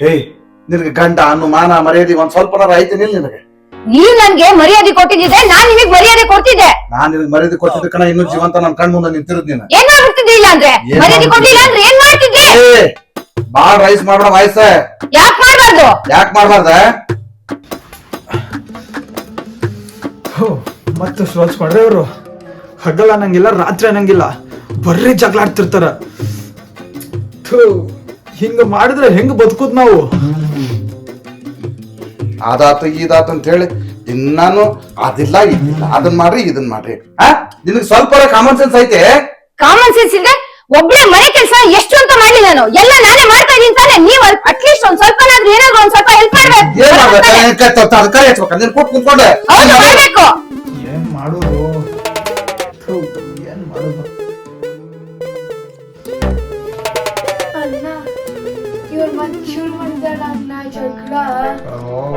ಹೇಯ್ ನಿನಗೆ ಗಂಡ ಅನ್ನು ಮಾನ ಮರ್ಯಾದೆ ಒಂದ್ ಸ್ವಲ್ಪ ರೈತ ನಿಲ್ ನಿನಗೆ? ನೀವ್ ನನ್ಗೆ ಮರ್ಯಾದೆ ಕೊಟ್ಟಿದ್ದೆ ನಾನ್ ನಿಮಗ್ ಮರ್ಯಾದೆ ಕೊಡ್ತಿದ್ದೆ. ನಾನ್ ನಿನಗೆ ಮರ್ಯಾದೆ ಕೊಟ್ಟಿದ್ದ ಕಣ ಇನ್ನೂ ಜೀವಂತ ನನ್ ಕಣ್ ಮುಂದೆ ನಿಂತಿರೋದ್ ನೀನು. ಏನ್ ಇಲ್ಲ ಅಂದ್ರೆ? ಮರ್ಯಾದೆ ಕೊಡ್ಲಿಲ್ಲ ಅಂದ್ರೆ ಏನ್ ಮಾಡ್ತಿದ್ದೆ? ಏ ಬಾಳ್ ರೈಸ್ ಮಾಡ್ಬೇಡ ವಾಯ್ಸ ಯಾಕ್ ಮಾಡ್ಬಾರ್ದು? ಯಾಕ್ ಮಾಡ್ಬಾರ್ದ? ಮತ್ತೆ ಮತ್ತೆ ಸೋಲ್ಸ್ಕೊಂಡ್ರೆ ಅವರು ಹಗಲ್ ಅನ್ನಂಗಿಲ್ಲ ರಾತ್ರಿ ಅನ್ನಂಗಿಲ್ಲ. ಬರ್ರಿ ಜಗಳ ಆಡ್ತಿರ್ತಾರ ಥೂ. ಹಿಂಗ ಮಾಡಿದ್ರೆ ಹೆಂಗ್ ಬದುಕುದ್ ನಾವು? ಅದಾತು ಇದಾತು ಅಂತ ಹೇಳಿ ಇನ್ನಾನು ಅದಿಲ್ಲ ಇದಿಲ್ಲ. ಅದನ್ ಮಾಡ್ರಿ ಇದನ್ ಮಾಡ್ರಿ. ಆ? ನಿನಗೆ ಸ್ವಲ್ಪ ಕಾಮನ್ ಸೆನ್ಸ್ ಐತೆ? ಕಾಮನ್ ಸೆನ್ಸ್ ಇಲ್ಲ ಒಬ್ಳೆ ಮನೆ ಕೆಲಸ ಎಷ್ಟು ಅಂತ ಮಾಡ್ಲಿ ನಾನು. ಎಲ್ಲ ನಾನೇ ಮಾಡ್ತಾ ಇದೀನಿ ತಾನೆ. ನೀವ್ ಅಟ್ಲೀಸ್ಟ್ ಒಂದ್ ಸ್ವಲ್ಪ ಏನಾದ್ರು ಒಂದ್ ಸ್ವಲ್ಪ ಹೆಲ್ಪ್ ಮಾಡ್ಬೇಕು. ತರಕಾರಿ ಹಚ್ಬೇಕು ನೀನ್ ಕೂತ್ ಕುತ್ಕೊಂಡೆ ಏನ್ ಮಾಡೋದು?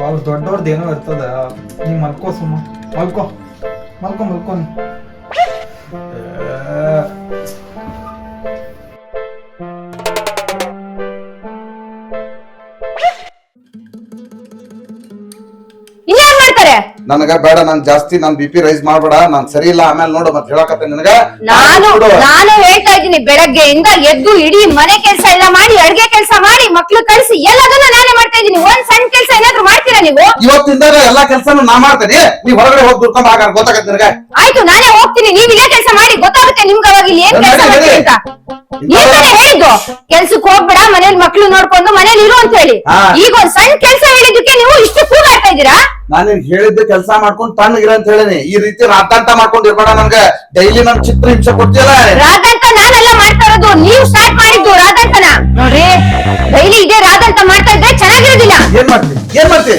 ಅವ್ರು ದೊಡ್ಡವ್ರದ್ದು ಏನೋ ಇರ್ತದ. ನೀ ಮಲ್ಕೋ ಸುಮ್ಮ. ಮಲ್ಕೋ. ಮಲ್ಕೋ ಮಲ್ಕೋ ನೀ. ನನಗ ಬೇಡ ನನ್ ಜಾಸ್ತಿ ನನ್ ಬಿ ಪಿ ರೈಸ್ ಮಾಡ್ಬೇಡ ನಾನ್ ಸರಿ ಇಲ್ಲ ಆಮೇಲೆ ನೋಡು ಮತ್ತೆ ಹೇಳಕತ್ತೆ ನಿನಗ. ನಾನು. ನಾನು ಹೇಳ್ತಾ ಇದ್ದೀನಿ ಬೆಳಗ್ಗೆಯಿಂದ ಎದ್ದು ಇಡೀ ಮನೆ ಕೆಲಸ ಎಲ್ಲ ಮಾಡಿ ಅಡ್ಗೆ ಕೆಲಸ ಮಾಡಿ ಮಕ್ಳು ಕಳಿಸಿ ಎಲ್ಲದನ್ನ ನಾನೇ ಮಾಡ್ತಾ ಇದ್ದೀನಿ. ಒಂದ್ ಸಣ್ಣ ಕೆಲಸ ಏನಾದ್ರು ಮಾಡ್ತೀರಾ ನೀವು? ಇವತ್ತಿಂದ ಎಲ್ಲಾ ಕೆಲಸನು ನಾ ಮಾಡ್ತೇನೆ. ನೀವ್ ಹೊರಗಡೆ ಹೋಗಿ ದುಡ್ಕೊಂಡ್ ಆಗ ಗೊತ್ತಾಗತ್ತೆ ನಿನಗ. ಆಯ್ತು ನಾನೇ ಹೋಗ್ತೀನಿ. ನೀವ್ ಇಲ್ಲೇ ಕೆಲಸ ಮಾಡಿ ಗೊತ್ತಾಗುತ್ತೆ ನಿಮ್ಗೆ ಅವಾಗ ಇಲ್ಲಿ ಏನ್ ಕೆಲಸ ಅಂತ. ಈ ತರ ಹೇಳಿದ್ದು? ಕೆಲ್ಸಕ್ ಹೋಗ್ಬೇಡ ಮನೇಲಿ ಮಕ್ಳು ನೋಡ್ಕೊಂಡು ಮನೇಲಿ ಇರು ಅಂತ ಹೇಳಿ. ಹಾ. ಈಗ ಒಂದ್ ಸಣ್ಣ ಕೆಲ್ಸ ಹೇಳಿದ್ದಕ್ಕೆ ನೀವು ಇಷ್ಟು ಕೂಗಾಡ್ತಾ ಇದ್ದೀರಾ? ನಾನು ನಿನ್ ಹೇಳಿದ್ದ ಕೆಲಸ ಮಾಡ್ಕೊಂಡ್ ತಣ್ಣಗಿರ ಅಂತ ಹೇಳಿನಿ. ಈ ರೀತಿ ರಾತಾಂತ ಮಾಡ್ಕೊಂಡು ಇರ್ಬೇಡ ನನ್ಗ ಡೈಲಿ ನನ್ ಚಿತ್ರ ಹಿಂಸೆ ಕೊಡ್ತೀಯಲ್ಲ? ರಾಧಾಂತ ನಾನೆಲ್ಲ ಮಾಡ್ತಾ ಇರೋದು. ನೀವು ಸ್ಟಾರ್ಟ್ ಮಾಡಿದ್ದು ರಾಧಾಂತನ ನೋಡ್ರಿ ಡೈಲಿ ಇದೇ ರಾಧಾಂತ ಮಾಡ್ತಾ ಇದ್ರೆ ಚೆನ್ನಾಗಿರೋದಿಲ್ಲ. ಏನ್ ಮಾಡ್ತಿ? ಏನ್ ಮಾಡ್ತಿ?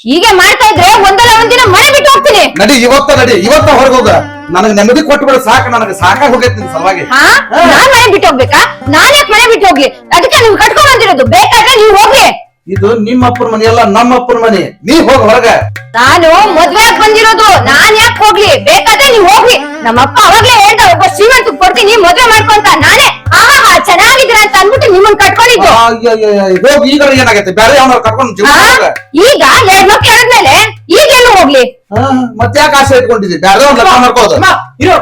ಹೀಗೆ ಮಾಡ್ತಾ ಇದ್ರೆ ಒಂದಲ್ಲ ಒಂದಿನ ಮನೆ ಬಿಟ್ಟು ಹೋಗ್ತೀನಿ. ನಡಿ ಇವತ್ತ ನಡಿ ಇವತ್ತ ಹೊರಗೋಗ ನನಗ್ ನೆಮ್ಮದಿ ಕೊಟ್ಟು ಬಿಡ ಸಾಕ ನನಗೆ ಸಾಕ ಹೋಗೈತಿ ನಿನ್ ಸಲುವಾಗಿ. ಹಾ? ನಾನ್ ಮನೆ ಬಿಟ್ಟು ಹೋಗ್ಬೇಕಾ? ನಾನ್ ಯಾಕೆ ಮನೆ ಬಿಟ್ಟು ಹೋಗ್ಲಿ? ಅದಕ್ಕೆ ನೀವು ಕಟ್ಕೊಂಡ್ ಬಂದಿರೋದು. ಬೇಕಾದ್ರೆ ನೀವು ಹೋಗ್ಲಿ. ಇದು ನಿಮ್ಮ ಅಪ್ಪನ ಮನೆ ಅಲ್ಲ ನಮ್ಮ ಅಪ್ಪನ ಮನೆ. ನೀ ಹೋಗ ಹೊರಗ. ನಾನು ಮದ್ವೆ ಬಂದಿರೋದು. ನಾನ್ ಯಾಕೆ ಹೋಗ್ಲಿ? ಬೇಕಾದ್ರೆ ನೀವು ಹೋಗ್ಲಿ. ನಮ್ಮಪ್ಪ ಅವಾಗ್ಲೇ ಹೇಳ್ದ ಒಬ್ಬ ಶ್ರೀಮಂತ ಕೊಡ್ತೀನಿ ಮದ್ವೆ ಮಾಡ್ಕೊಂತ ನಾನೇ ಆಹಾ ಚೆನ್ನಾಗಿದ್ರ ಅಂತ ಅನ್ಬಿಟ್ಟು ನಿಮ್ಮನ್ ಕಟ್ಕೊಂಡಿದ್ದು. ಹೋಗಿ ಈಗ ಏನಾಗೈತೆ? ಬೇರೆ ಕರ್ಕೊಂಡು ಜೀವನ ಈಗ ಎರಡ್ ಮಕ್ಳು ಆದ್ಮೇಲೆ ಈಗ ಎಲ್ಲೂ ಹೋಗ್ಲಿ? ಮತ್ತೆ ಯಾಕೆ ಆಸೆ ಇಟ್ಕೊಂಡಿದ್ದಿ? ಬೇರೆ ಒಂದ್ ಲಕ್ಷ ಮಾಡ್ಕೋದು ಅಮ್ಮ ಇರೋ.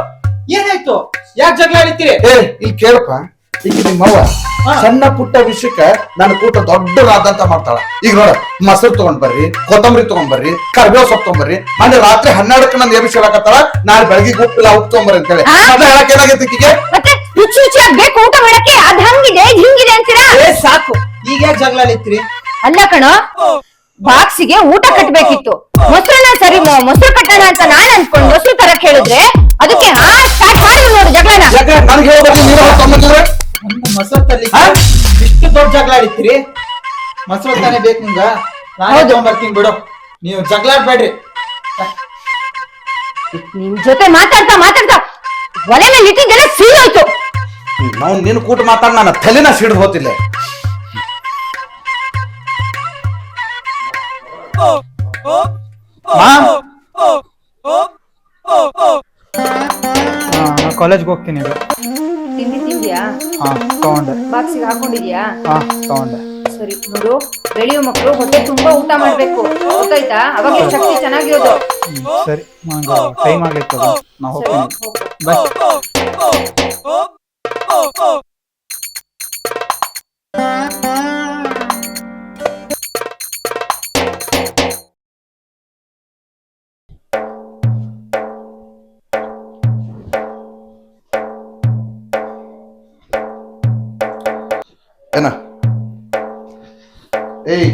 ಏನಾಯ್ತು? ಯಾಕೆ ಜಗಳ ಆಡಿತ್ತೀರಿ? ಏ ಇಲ್ಲಿ ಕೇಳಪ್ಪ. ಈಗ ನಿಮ್ಮವ್ವ ಸಣ್ಣ ಪುಟ್ಟ ವಿಷಯಕ್ಕ ನನ್ನ ಕೂಟ ದೊಡ್ಡದಾದಂತ ಮಾಡ್ತಾಳ. ಈಗ ನೋಡ ಮೊಸರು ತಗೊಂಡ್ ಬರ್ರಿ ಕೊತ್ತಂಬರಿ ತಗೊಂಡ್ ಬರ್ರಿ ಕರ್ಬೇವ್ ಸೊಪ್ಪು ತಗೊಂಬರ್ರಿ ಮೊನ್ನೆ ರಾತ್ರಿ ಹನ್ನೆರಡಕ್ಕೆ ನನ್ನ ಎಬಿಸಿ ಹೇಳಕತ್ತಾಳ. ನಾಳೆ ಬೆಳಗ್ಗೆ ಉಪ್ಪಿಲ್ಲ ಉಪ್ಪು ತಗೊಂಬರ್ರಿ ಅಂತ ಹೇಳಿ? ಅದ ಹೇಳಕ್ ಏನಾಗೈತಿ ಈಕಿಗೆ? ಮತ್ತೆ ರುಚಿ ರುಚಿಯಾಗಿ ಬೇಕು ಊಟ ಮಾಡಕ್ಕೆ? ಅದ್ ಹಂಗಿದೆ ಇದ್ ಹಿಂಗಿದೆ ಅಂತೀರಾ? ಏ ಸಾಕು. ಈಗ ಯಾಕೆ ಜಗಳ ಆಡಿತ್ರಿ ಅಲ್ಲ ಕಣೋ. ಬಾಕ್ಸಿಗೆ ಊಟ ಕಟ್ಟಬೇಕಿತ್ತು ಮೊಸರನ್ನ ಸರಿ ಮೊಸರು ಕಟ್ಟಣ ಅಂತ ನಾನ್ ಅನ್ಕೊಂಡು ಮೊಸರು ತರಕ್ ಹೇಳಿದ್ರೆ ಅದಕ್ಕೆ ಹಾ ಸ್ಟಾರ್ಟ್ ಮಾಡಿದ್ರು ನೋಡು ಜಗಳನ. ಯಾಕೆ? ನನಗೆ ಹೇಳ್ಬೇಕು ನೀನು ಮೊಸರು ತರ್ಲಿಕ್ಕೆ ಇಷ್ಟು ದೊಡ್ಡ ಜಗಳ ಆಡಿತ್ರಿ ಮೊಸರು ತಾನೇ ಬೇಕು ನಿಮ್ಗ ನಾನೇ ಹೌದು. ಬಿಡು. ನೀವು ಜಗಳ ಆಡ್ಬೇಡ್ರಿ ನಿಮ್ ಜೊತೆ ಮಾತಾಡ್ತಾ ಮಾತಾಡ್ತಾ ಒಲೆ ಮೇಲೆ ಇಟ್ಟಿದ್ದೆಲ್ಲ ಹೋಯ್ತು ನಾವು ನಿನ್ನ ಕೂಟ ಮಾತಾಡ್ ನನ್ನ ತಲೆನ ಸಿಡಿದು ಹೋತಿಲ್ಲ ಕಾಲೇಜ್ಗೆ ಹೋಗ್ತೀನಿ ಇದು ತಿಂಡಿ ತಿಂದ್ಯಾ? ಹಾ ತಗೊಂಡೆ. ಬಾಕ್ಸಿಗೆ ಹಾಕೊಂಡಿದ್ಯಾ? ಹಾ ತಗೊಂಡೆ. ಸರಿ ನೋಡು. ಬೆಳೆಯೋ ಮಕ್ಕಳು ಹೊಟ್ಟೆ ತುಂಬಾ ಊಟ ಮಾಡ್ಬೇಕು. ಗೊತ್ತಾಯ್ತಾ? ಅವಾಗ ಶಕ್ತಿ ಚೆನ್ನಾಗಿರೋದು. ಹ್ಮ್, ಸರಿ. ಟೈಮ್ ನಾ ಹೋಗ್ತೀನಿ. ಬಾಯ್ ಏಯ್.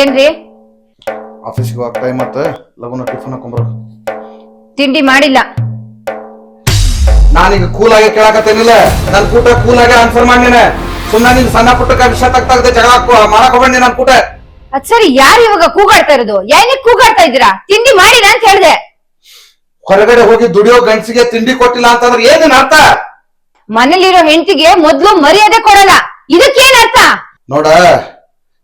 ಏನ್ರಿ? ಆಫೀಸ್ಗೆ ಹೋಗಕ್ ಟೈಮ್ ಆತ. ಲಗುನ ಟಿಫನ್ ಹಾಕೊಂಬರ. ತಿಂಡಿ ಮಾಡಿಲ್ಲ. ನಾನೀಗ ಕೂಲ್ ಆಗಿ ಕೇಳಕತ್ತೇನಿಲ್ಲ. ನನ್ ಕೂಟ ಕೂಲ್ ಆಗಿ ಆನ್ಸರ್ ಮಾಡಿನ ಸುಮ್ಮನೆ ನೀನ್ ಸಣ್ಣ ಪುಟ್ಟಕ್ಕೆ ವಿಷಯ ತಗ್ತಾಗದೆ ಜಗಳ ಮಾಡಕ್ ಹೋಗ್ಬೇಡಿ ನನ್ ಕೂಟ. ಅದ್ ಸರಿ ಯಾರು ಇವಾಗ ಕೂಗಾಡ್ತಾ ಇರೋದು? ಏನಕ್ಕೆ ಕೂಗಾಡ್ತಾ ಇದ್ದೀರಾ? ತಿಂಡಿ ಮಾಡಿಲ್ಲ ಅಂತ ಹೇಳ್ದೆ. ಹೊರಗಡೆ ಹೋಗಿ ದುಡಿಯೋ ಗಂಡಸಿಗೆ ತಿಂಡಿ ಕೊಟ್ಟಿಲ್ಲ ಅಂತಂದ್ರೆ ಏನೇನ್ ಅರ್ಥ? ಮನೇಲಿರೋ ಹೆಂಡತಿಗೆ ಮೊದ್ಲು ಮರ್ಯಾದೆ ಕೊಡಲ್ಲ. ಇದಕ್ಕೇನ್ ಅರ್ಥ? ನೋಡ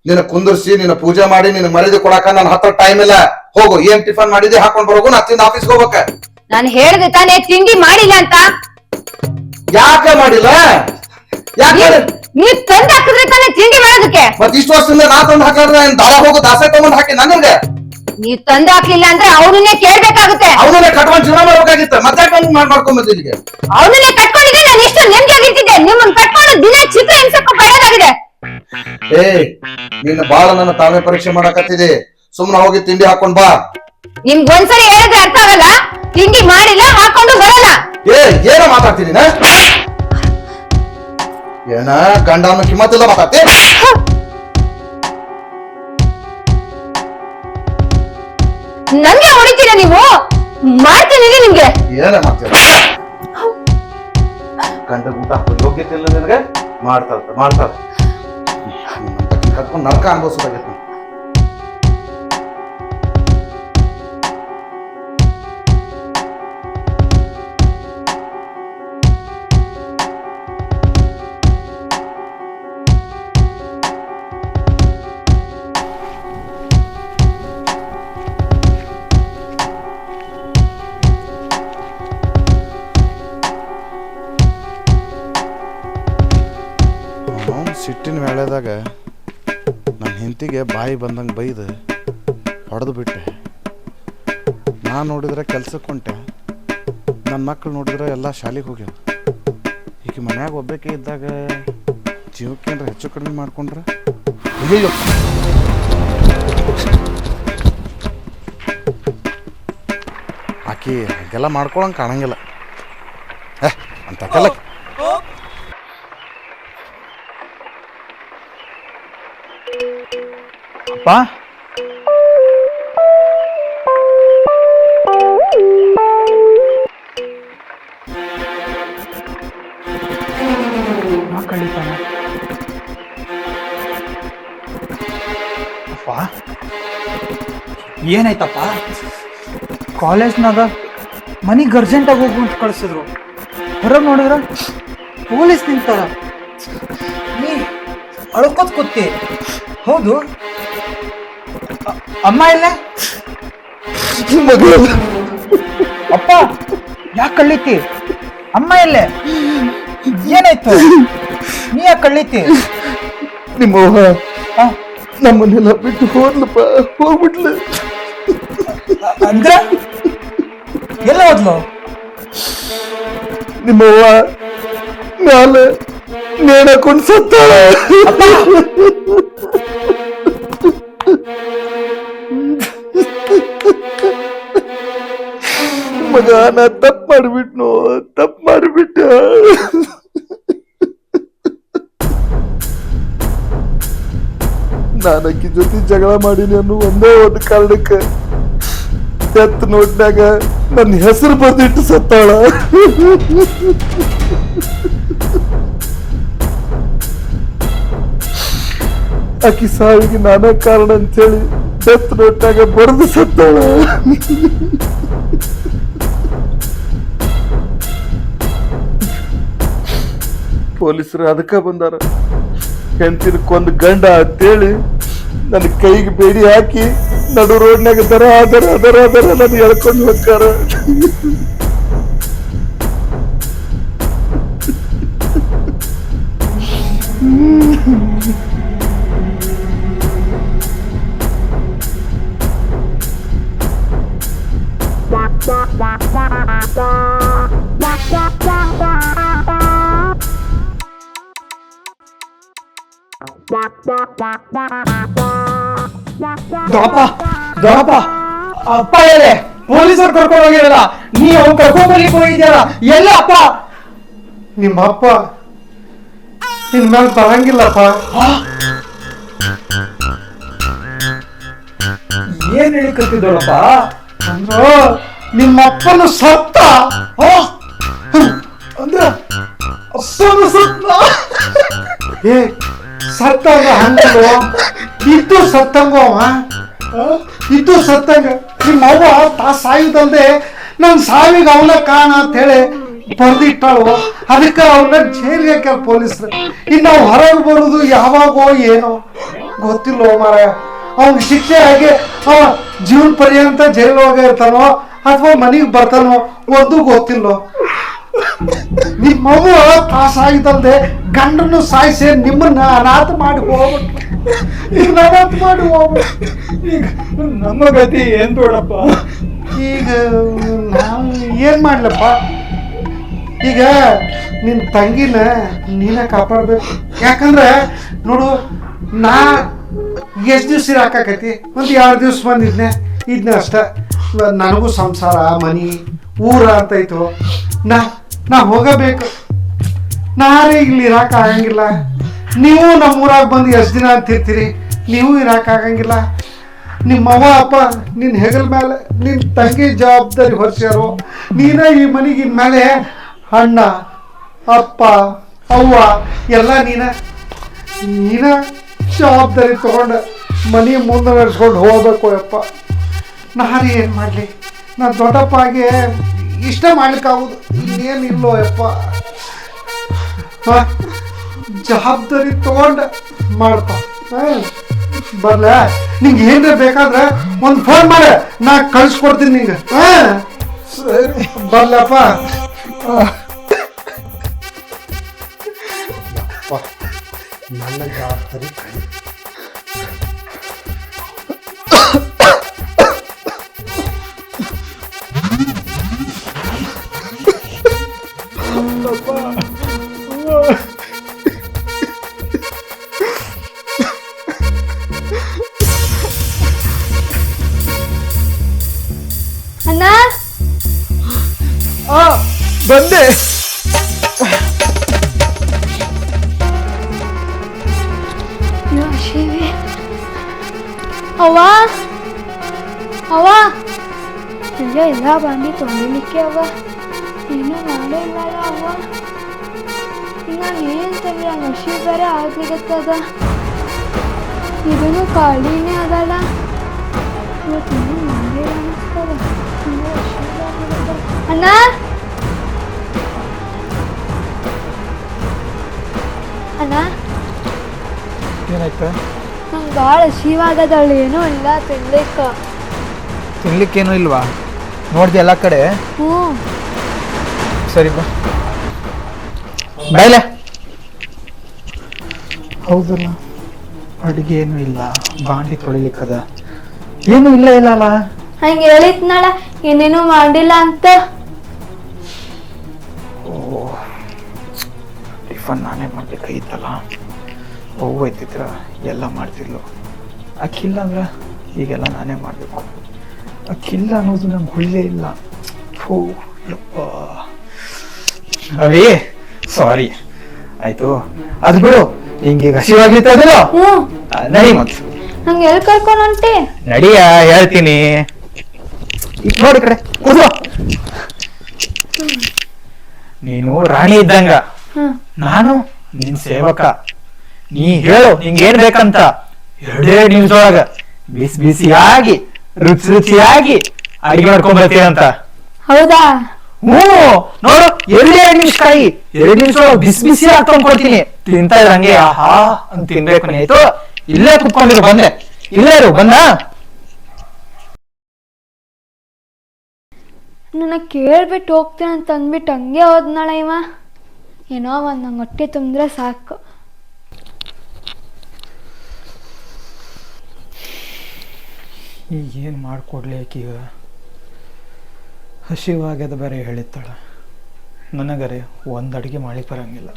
ನಿನ್ನ ಕುಂದರ್ಸಿ ನಿನ್ನ ಪೂಜೆ ಮಾಡಿ ನಿನ್ನ ಮರ್ಯಾದೆ ಕೊಡಾಕ ನನ್ನ ಹತ್ರ ಟೈಮ್ ಇಲ್ಲ. ಹೋಗು ಏನ್ ಟಿಫನ್ ಮಾಡಿದೆ ಹಾಕೊಂಡ್ ಬರೋಗು ನಾ ತಿಂದ ಆಫೀಸ್ ಹೋಗ್ಬೇಕ. ನಾನು ಹೇಳ್ದೆ ತಾನೇ ತಿಂಡಿ ಮಾಡಿಲ್ಲ ಅಂತ. ಯಾಕೆ ಮಾಡಿಲ್ಲ? ಯಾಕೆ ನೀವ್- ತಂದ್ ಹಾಕಿದ್ರೆ ಮತ್ ಇಷ್ಟು ವರ್ಷದಿಂದ ನಾ ತಂದ್ ಹಾಕಿದ್ರೆ ಏನ್ ಹೋಗು ದಾಸ ತಗೊಂಡ್ ಹಾಕಿ ನನಗೆ ನೀವ್ ತಂದು ಹಾಕ್ಲಿಲ್ಲ ಅಂದ್ರೆ ಅವನನ್ನೇ ಕೇಳ್ಬೇಕಾಗುತ್ತೆ. ಅವನನ್ನೇ ಕಟ್ಕೊಂಡ್ ಜೀವನ ಮಾಡ್ಬೇಕಾಗಿತ್ತ. ಮತ್ತೆ ಮಾಡ್ ಮಾಡ್ಕೊಂಡ್ ಬಂದಿ ಇಲ್ಲಿಗೆ ಅವನನ್ನೇ ಕಟ್ಕೊಂಡಿದ್ರೆ ನಾನು ಇಷ್ಟು ನೆಮ್ಮದಿಯಾಗಿರ್ತಿದ್ದೆ ನಿಮ್ಮನ್ನ ಕಟ್ಕೊಂಡು ದಿನ ಚಿತ್ರ ಹಿಂಸಕ್ಕೂ ಬೇಡದಾಗಿದೆ ಏ ನಿನ್ನ ಬಾಳ ನನ್ನ ತಾಳ್ಮೆ ಪರೀಕ್ಷೆ ಮಾಡಕತ್ತಿದೆ. ಸುಮ್ಮನೆ ಹೋಗಿ ತಿಂಡಿ ಹಾಕೊಂಡ್ ಬಾ. ನಿಮ್ಗ್ ಒಂದ್ಸರಿ ಹೇಳಿದ್ರೆ ಅರ್ಥ ಆಗಲ್ಲ? ತಿಂಡಿ ಮಾಡಿಲ್ಲ ಹಾಕೊಂಡು ಬರಲ್ಲ. ಏ ಏನ ಮಾತಾಡ್ತಿದೀನ? ಏನ ಗಂಡ ಅನ್ನೋ ಕಿಮ್ಮತ್ತಿಲ್ಲ ಮಾತಾಡ್ತಿ ನನ್ಗೆ ಹೊಡಿತೀರ ನೀವು? ಮಾಡ್ತೀನಿ ನಿಮ್ಗೆ. ಏನ ಮಾಡ್ತೀರ ಗಂಡ ಊಟ ಹಾಕೋ ಯೋಗ್ಯತೆ ಇಲ್ಲ ನಿನಗೆ? ಮಾಡ್ತಾರ ಮಾಡ್ತಾರ ಕಟ್ಕೊಂಡು ನರಕ ಅನ್ಭವಿಸೋದಾಗೈತೆ ಬಾಯಿ ಬಂದಂಗೆ ಬೈದು ಹೊಡೆದು ಬಿಟ್ಟೆ. ನಾನು ನೋಡಿದ್ರೆ ಕೆಲ್ಸಕ್ಕೆ ಹೊಂಟೆ. ನನ್ನ ಮಕ್ಕಳು ನೋಡಿದ್ರೆ ಎಲ್ಲ ಶಾಲೆಗೆ ಹೋಗ್ಯಾವ. ಈಗ ಮನ್ಯಾಗ ಒಬ್ಬಕ್ಕೆ ಇದ್ದಾಗ ಜೀವಕ್ಕೆ ಏನಾರ ಹೆಚ್ಚು ಕಡಿಮೆ ಮಾಡ್ಕೊಂಡ್ರೆ? ಆಕಿ ಹಾಗೆಲ್ಲ ಮಾಡ್ಕೊಳಂಗೆ ಕಾಣಂಗಿಲ್ಲ. ಏ ಅಂತಕ್ಕೆಲ್ಲ ಅಪ್ಪ ನಾ ಕಳೀತಾನ ಅಪ್ಪ ಏನಾಯ್ತಪ್ಪ? ಕಾಲೇಜ್ನಾಗ ಮನಿಗೆ ಅರ್ಜೆಂಟಾಗಿ ಹೋಗು ಅಂತ ಕಳಿಸಿದ್ರು. ಹೊರಗೆ ನೋಡಿದ್ರ ಪೊಲೀಸ್ ನಿಂತಾರ. ನೀ ಅಳ್ಕೋತ್ ಕೂತಿ. ಹೌದು. ಅ- ಅಮ್ಮ ಇಲ್ಲ? ಅಪ್ಪ ಯಾಕೆ ಕಳ್ಳೀತಿ? ಅಮ್ಮ ಇಲ್ಲ? ಏನಾಯ್ತು? ನೀ ಯಾಕೆ ಕಳ್ಳೀತಿ? ನಿಮ್ಮವ್ವ ಆ, ನಮ್ಮನ್ನೆಲ್ಲ ಬಿಟ್ಟು ಹೋದ್ಲಪ್ಪ ಹೋಗ್ಬಿಟ್ಲು. ಅಂದ್ರ? ಎಲ್ಲ ಹೋದ್ಲು? ನಿಮ್ಮವ್ವ ಮ್ಯಾಲ ನೇಣಕೊಂಡು ಸತ್ತಾಳ. ಮಗ, ನಾ ತಪ್ಪು ಮಾಡ್ಬಿಟ್ನು ತಪ್ಪು ಮಾಡಿಬಿಟ್ಟ. ನಾನು ಅಕ್ಕಿ ಜೊತೆ ಜಗಳ ಮಾಡೀನಿ ಅನ್ನೋ ಒಂದೇ ಒಂದು ಕಾರಣಕ್ಕೆ ಡೆತ್ ನೋಡಿದಾಗ ನನ್ನ ಹೆಸರು ಬಂದಿಟ್ಟು ಸತ್ತಾಳ. ಆಕಿ ಸಾವಿಗೆ ನಾನೇ ಕಾರಣ ಅಂತೇಳಿ ಡೆತ್ ನೋಟಾಗ ಬರೆದು ಸತ್ತಾಳ. ಪೊಲೀಸರು ಅದಕ್ಕೆ ಬಂದಾರ. ಕೊಂದು ಗಂಡ ಅಂತೇಳಿ ನನ್ನ ಕೈಗೆ ಬೇಡಿ ಹಾಕಿ ನಡು ರೋಡ್ನಾಗ ದರ ದರ ಅದರ ಅದರ ನನ್ನ ಎಳ್ಕೊಂಡು ಹೋಗ್ತಾರ. ದೊಡ್ಡಪ್ಪ ದೊಡಪ್ಪ ಅಪ್ಪ ಹೇಳಿ ಪೊಲೀಸರು ಕರ್ಕೊಂಡು ಹೋಗಿರಲ್ಲ ನೀ ಅವ್ನು ಕರ್ಕೊಂಡ್ ಬರ್ಲಿಕ್ಕೆ ಹೋಗಿದ್ಯಲ್ಲ ಎಲ್ಲ ಅಪ್ಪ. ನಿಮ್ಮ ಅಪ್ಪ ನಿನ್ ಮ್ಯಾಲ ಬರಂಗಿಲ್ಲಪ್ಪ. ಏನ್ ಹೇಳಿಕತ್ತಿದ್ದೋಳಪ್ಪ ಅಂದ್ರ ನಿಮ್ಮ ಅಪ್ಪನು ಸತ್ತ? ಅಂದ್ರ ಅಪ್ಪನು ಸತ್ತ. ಏ ಸತ್ತಂಗ ಹಂಗಲ್ವ? ಇದ್ದು ಸತ್ತಂಗ? ಇದ್ದು ಸತ್ತಂಗ ನಿಮ್ಮ ಅವ್ವ ತಾ ಸಾಯುದಲ್ದೆ ನನ್ ಸಾವಿಗೆ ಅವನ ಕಾಣ ಅಂತ ಹೇಳಿ ಬರ್ದಿಟ್ಟಾಳು ಅದಕ್ಕೆ ಅವನ್ನ ಜೈಲಿಗೆ ಹಾಕ್ಯಾರ ಪೊಲೀಸರು. ಇನ್ನು ನಾವು ಹೊರಗೆ ಬರೋದು ಯಾವಾಗೋ ಏನೋ. ಗೊತ್ತಿಲ್ಲ ಮಾರಾಯ? ಅವ್ನ ಶಿಕ್ಷೆ ಆಗಿ ಅವ ಜೀವನ ಪರ್ಯಂತ ಜೈಲೊಳಗೆ ಇರ್ತಾನೋ ಅಥವಾ ಮನೆಗೆ ಬರ್ತಾನೋ ಒಂದು ಗೊತ್ತಿಲ್ಲ ನಿಮ್ಮ ಮಗು ಪಾಸ್ ಸಾಯ್ದಲ್ದೆ ಗಂಡನ್ನು ಸಾಯಿಸಿ ನಿಮ್ಮನ್ನ ಅನಾಥ ಮಾಡಿ ಹೋಗ್ಬಿಟ್ಟು ಈಗ ನಾವಂತ ಮಾಡಿ ಹೋಗ್ಬಿಡು. ಈಗ ನಮ್ಮ ಗತಿ ಏನ್ ನೋಡಪ್ಪ? ಈಗ ನಾವು ಏನು ಮಾಡ್ಲಪ್ಪ? ಈಗ ನಿನ್ನ ತಂಗಿನ ನೀನೇ ಕಾಪಾಡ್ಬೇಕು. ಯಾಕಂದ್ರೆ ನೋಡು, ನಾ ಎಷ್ಟು ದಿವ್ಸ ಇರಾಕೈತಿ ಒಂದು ಎರಡು ದಿವ್ಸ ಬಂದಿದ್ನೆ. ಇದನ್ನ ಅಷ್ಟ. ನನಗೂ ಸಂಸಾರ, ಮನಿ, ಊರ ಅಂತೈತು ನಾ ನಾ ಹೋಗಬೇಕು. ನಾರೇ ಇಲ್ಲಿ ಇರಾಕ ಆಗಂಗಿಲ್ಲ. ನೀವು ನಮ್ಮ ಊರಾಗ ಬಂದು ಎಷ್ಟು ದಿನ ಅಂತ ಇರ್ತೀರಿ? ನೀವು ಇರಾಕ ಆಗಂಗಿಲ್ಲ. ನಿಮ್ಮ ಅವ್ವ ಅಪ್ಪ ನಿನ್ನ ಹೆಗಲ ಮೇಲೆ ನಿನ್ನ ತಂಗಿ ಜವಾಬ್ದಾರಿ ಹೊರಿಸ್ಯಾರು, ನೀನ ಈ ಮನೆಗಿನ ಮೇಲೆ ಅಣ್ಣ, ಅಪ್ಪ, ಅವ್ವ, ಎಲ್ಲ ನೀನ ನೀನ ಜವಾಬ್ದಾರಿ ತಗೊಂಡು ಮನೆ ಮುಂದೆ ನಡೆಸ್ಕೊಂಡು ಹೋಗ್ಬೇಕು ಅಪ್ಪ. ನಾರಿ ಏನು ಮಾಡಲಿ? ನಾನು ದೊಡ್ಡಪ್ಪ ಆಗಿ ಇಷ್ಟ ಮಾಡ್ಲಿಕ್ಕಾಗೋದು ಇನ್ನೇನು ಇಲ್ಲೋ ಯಪ್ಪ? ಜವಾಬ್ದಾರಿ ತಗೊಂಡ ಮಾಡಪ್ಪ ಬರ್ಲ. ನಿಂಗೆ ಏನ್ರ ಬೇಕಾದ್ರೆ ಒಂದು ಫೋನ್ ಮಾಡ. ನಾ ಕಳಿಸ್ಕೊಡ್ತೀನಿ ನಿಂಗೆ. ಹಾ? ಸರಿ. ಬರ್ಲಪ್ಪ. ನನ್ನ ಜವಾಬ್ದಾರಿ ಕೈ ಆ, ಬಂದೆ. ಶಿವಿ. ಅವ್ವ? ಅವ್ವ? ಅಯ್ಯೋ ಎಲ್ಲ ಬಂದು, ತೊಂದಿಲಿಕ್ಕೆ ಅವ್ವ. ಏನೂ ಮಾಡೇ ಇಲ್ಲಲ್ಲ ಅವ್ವ. ಈಗ ಏನು ತಂದ್ರೆ ಹಸಿ ಬೇರೆ ಆಗಿರುತ್ತದ ಇದನ್ನು ಖಾಲಿನೇ ಅದಲ್ಲ. ಇವತ್ತು ಮಾಡೇ ಅನ್ನಿಸ್ತದ. ಅಣ್ಣ? ಅಣ್ಣ? ಏನಾಯ್ತು? ನಂಗೆ ಭಾಳ ಹಸಿವಾಗದಳು ಏನೂ ಇಲ್ಲ ತಿನ್ಲಿಕ್ಕೆ. ತಿನ್ಲಿಕ್ಕೇನು ಇಲ್ವಾ? ನೋಡ್ದೆ ಎಲ್ಲ ಕಡೆ? ಹ್ಞೂ. ಸರಿ ಬಾ. ಬಾಯ್ಲೆ. ಹೌದಲ್ಲ ಅಡುಗೆ ಏನು ಇಲ್ಲ. ಬಾಂಡಿ ತೊಳಿಲಿಕ್ಕದ. ಏನು ಇಲ್ಲ ಇಲ್ಲ ಅಲ್ಲ ಹಂಗೆ ನಾಳೆ ಏನೇನು ಮಾಡಿಲ್ಲ ಅಂತ. ಟಿಫನ್ ನಾನೇ ಮಾಡಬೇಕಾಗಿತ್ತಲ್ಲ ಹೋಗಿ ಐತಿದ್ರ ಎಲ್ಲ ಮಾಡ್ತಿದ್ಲು. ಅಕ್ಕಿಲ್ಲ ಅಂದ್ರೆ ಈಗೆಲ್ಲ ನಾನೇ ಮಾಡಬೇಕು. ಅಕ್ಕಿಲ್ಲ ಅನ್ನೋದು ನಂಗೆ ಹುಳ್ಳೇ ಇಲ್ಲ. ಫೋ ಯಪ್ಪ. ಅವೇ ಸಾರಿ ಆಯ್ತು. ಅದು ಬಿಡು. ಹಿಂಗೆ ಹಸಿವಾಗ್ಲಿತ್ತದಿಲ್ಲ ಹ್ಞೂ. ನಡಿ ಮತ್ತೆ. ನಂಗೆ ಎಲ್ಲಿ ನಡಿಯ ಹೇಳ್ತೀನಿ. ಈಗ ನೋಡಿ ಕಡೆ. ನೀನು ರಾಣಿ ಇದ್ದಂಗ. ನಾನು ನಿನ್ ಸೇವಕ. ನೀ ಹೇಳು ನಿಂಗೇನ್ ಬೇಕಂತ. ಎರಡೇ ನಿಮಿಷದೊಳಗ ಬಿಸಿ ಬಿಸಿಯಾಗಿ ರುಚಿ ರುಚಿಯಾಗಿ ಅಡಿಗೆ ಮಾಡ್ಕೊಂಡ್ ಅಂತ. ಹೌದಾ? ಹ್ಞೂ ನೋಡು ಎರಡೇ ನಿಮಿಷ ಕಾಯಿ ಎರಡು ನಿಮಿಷ ಬಿಸಿ ಬಿಸಿ ಹಾಕೊಂಡ್ ಕೊಡ್ತೀನಿ. ತಿಂತಾ ಇದ್ರೆ ಹಂಗೆ ಆಹಾ ಅಂತ ತಿನ್ಬೇಕು ಆಯ್ತು ಇಲ್ಲೇ ಕುತ್ಕೊಂಡಿರು ಬಂದೆ. ಇಲ್ಲೇ ಇರು ಬಂದ? ನನ್ನ ಕೇಳ್ಬಿಟ್ಟು ಹೋಗ್ತೇನೆ ಅಂತ ಅಂದ್ಬಿಟ್ಟು ಹಂಗೆ ಹೋದ್ನಾಳ ಇವ. ಏನೋ ಒಂದು ನಂಗೆ ಹೊಟ್ಟೆ ತುಂಬಿದ್ರೆ ಸಾಕು. ಈಗೇನು ಮಾಡಿಕೊಡ್ಲಿ ಆಕೀಗ ಹಸಿವಾಗ್ಯದ ಬೇರೆ ಹೇಳಿತ್ತಾಳ. ನನಗರೆ ಒಂದು ಅಡುಗೆ ಮಾಡಿ ಬರಂಗಿಲ್ಲ.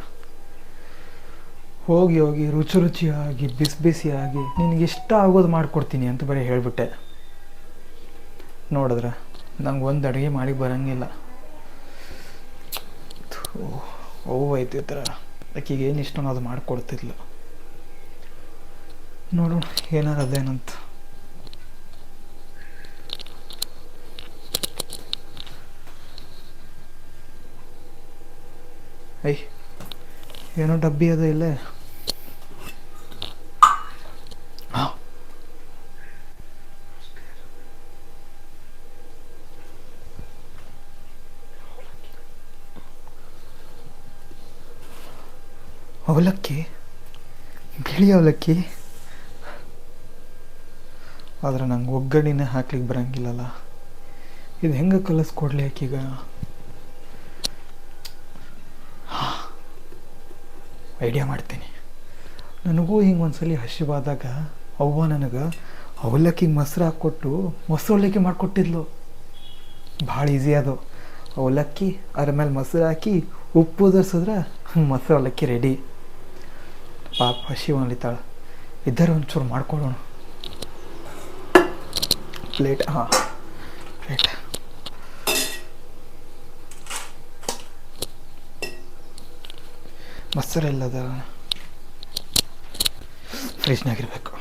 ಹೋಗಿ ಹೋಗಿ ರುಚಿ ರುಚಿಯಾಗಿ, ಬಿಸಿ ಬಿಸಿಯಾಗಿ ನಿನಗೆ ಇಷ್ಟ ಆಗೋದು ಮಾಡಿಕೊಡ್ತೀನಿ ಅಂತ ಬರೀ ಹೇಳಿಬಿಟ್ಟೆ. ನೋಡಿದ್ರೆ, ನಂಗೆ ಒಂದು ಅಡುಗೆ ಮಾಡಿ ಬರಂಗಿಲ್ಲ. ಓ ಐತಿದ್ರ ಆಕೆಗೆ ಏನು ಇಷ್ಟ ಅದು ಮಾಡಿಕೊಡ್ತಿದ್ಲು. ನೋಡೋಣ, ಏನಾರ ಅದೇನಂತ ಐ ಏನೋ ಡಬ್ಬಿ ಅದ ಇಲ್ಲೇ. ಅವಲಕ್ಕಿ, ಬಿಳಿ ಅವಲಕ್ಕಿ. ಆದ್ರೆ ನಂಗೆ ಒಗ್ಗರಣೆನೇ ಹಾಕ್ಲಿಕ್ಕೆ ಬರಂಗಿಲ್ಲಲ್ಲ. ಇದು ಹೆಂಗೆ ಕಲಿಸ್ಕೊಡ್ಲಿ ಆಕೀಗ ಐಡಿಯಾ ಮಾಡ್ತೀನಿ. ನನಗೂ ಹಿಂಗೆ ಒಂದ್ಸಲಿ ಹಸಿವಾದಾಗ ಅವ್ವ ನನಗೆ ಅವಲಕ್ಕಿಗೆ ಮೊಸರು ಹಾಕ್ಕೊಟ್ಟು ಮೊಸರು ಅವಲಕ್ಕಿ ಮಾಡಿಕೊಟ್ಟಿದ್ಲು. ಭಾಳ ಈಸಿ ಅದು. ಅವಲಕ್ಕಿ, ಅದ್ರ ಮೇಲೆ ಮೊಸರು ಹಾಕಿ ಉಪ್ಪು ಉದರ್ಸಿದ್ರೆ ಮೊಸರು ಅವಲಕ್ಕಿ ರೆಡಿ. ಪಾಪ ಹಸಿ ಒನ್ಲಿತಾಳ ಇದ್ದರೆ ಒಂಚೂರು ಮಾಡ್ಕೊಳ್ಳೋಣ. ಪ್ಲೇಟ್ ಹಾಂ ಪ್ಲೇಟ್. ಮೊಸರೆಲ್ಲದ ಫ್ರಿಜ್ನಾಗಿರ್ಬೇಕು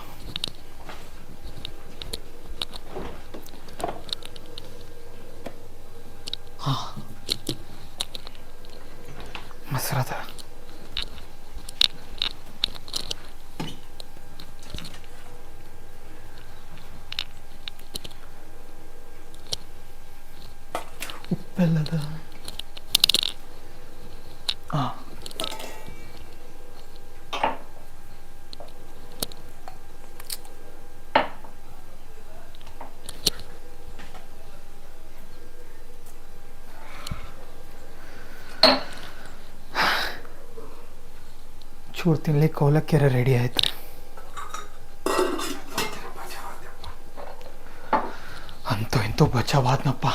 ಹಾಂ ಚೂರು ತಿನ್ಲಿಕ್ಕೆ ಅವಲಕ್ಕಿರ ರೆಡಿ ಆಯ್ತು ಅಂತೂ ಇಂತೂ ಬಚಾವಾದ್ನಪ್ಪ